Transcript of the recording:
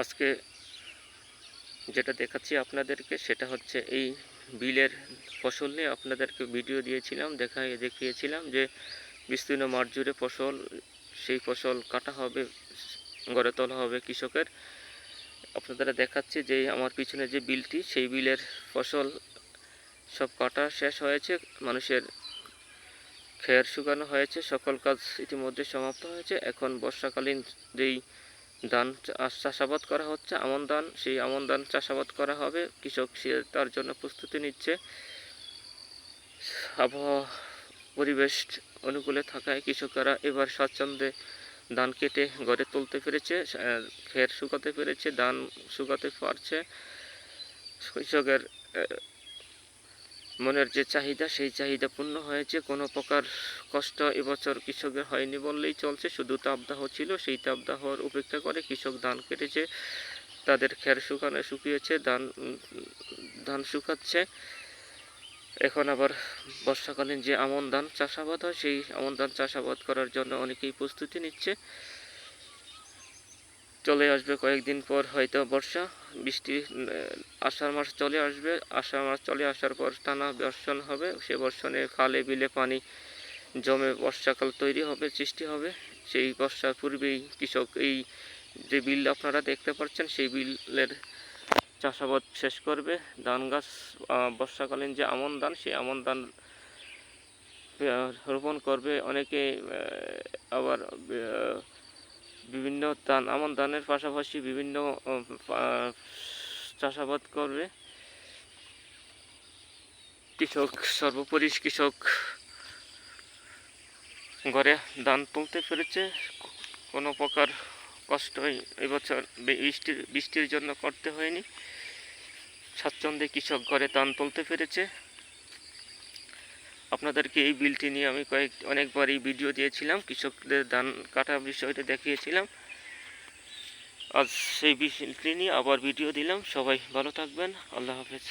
আজকে যেটা দেখাচ্ছি আপনাদেরকে সেটা হচ্ছে এই বিলের ফসল নিয়ে আপনাদেরকে ভিডিও দিয়েছিলাম দেখা দেখিয়েছিলাম যে বিস্তীর্ণ মাঠ জুড়ে ফসল, সেই ফসল কাটা হবে, গড়ে তোলা হবে কৃষকের। আপনাদের দেখাচ্ছি যে আমার পিছনে যে বিলটি, সেই বিলের ফসল সব কাটা শেষ হয়েছে, মানুষের খেয়ার শুকানো হয়েছে, সকল কাজ ইতিমধ্যে সমাপ্ত হয়েছে। এখন বর্ষাকালীন যেই ধান চাষ- চাষাবাদ করা হচ্ছে, আমন ধান, সেই আমন ধান চাষাবাদ করা হবে, কৃষক সে তার জন্য প্রস্তুতি নিচ্ছে। আবহাওয়া পরিবেশ অনুকূলে থাকায় কৃষকেরা এবার স্বাচ্ছন্দ্যে ধান কেটে ঘরে তুলতে পেরেছে খের শুকাতে পেরেছে, ধান শুকাতে পারছে। কৃষকের মনের যে চাহিদা, সেই চাহিদা পূর্ণ হয়েছে। কোনো প্রকার কষ্ট এবছর কৃষকের হয়নি বললেই চলছে। শুধু তাপদাহ ছিল, সেই তাপদাহর উপেক্ষা করে কৃষক ধান কেটেছে। তাদের খের শুকানো শুকিয়েছে, ধান ধান শুকাচ্ছে। এখন আবার বর্ষাকালীন যে আমন ধান চাষাবাদ হয়, সেই আমন ধান চাষাবাদ করার জন্য অনেকেই প্রস্তুতি নিচ্ছে। চলে আসবে কয়েকদিন পর হয়তো বর্ষা, বৃষ্টি আষাঢ় মাস চলে আসবে। আষাঢ় মাস চলে আসার পর টানা বর্ষণ হবে, সে বর্ষণে খালে বিলে পানি জমে বর্ষাকাল তৈরি হবে, সৃষ্টি হবে। সেই বর্ষার পূর্বেই কৃষক এই যে বিল আপনারা দেখতে পাচ্ছেন, সেই বিলের চাষাবাদ শেষ করবে। ধান গাছ বর্ষাকালীন যে আমন ধান, সেই আমন ধান রোপণ করবে। অনেকে আবার বিভিন্ন ধান, আমন ধানের পাশাপাশি বিভিন্ন চাষাবাদ করবে। কৃষক, সর্বোপরি কৃষক ঘরে ধান তুলতে পেরেছে। কোনো প্রকার কষ্টই এবছর বৃষ্টির বৃষ্টির জন্য করতে হয়নি। স্বাচ্ছন্দ্যে কৃষক ঘরে ধান তুলতে পেরেছে। আপনাদেরকে এই বিলটি নিয়ে আমি কয়েক, অনেকবার এই ভিডিও দিয়েছিলাম, কৃষকদের ধান কাটা বিষয়টা দেখিয়েছিলাম। আজ সেই বিষয়টি নিয়ে আবার ভিডিও দিলাম। সবাই ভালো থাকবেন। আল্লাহ হাফেজ।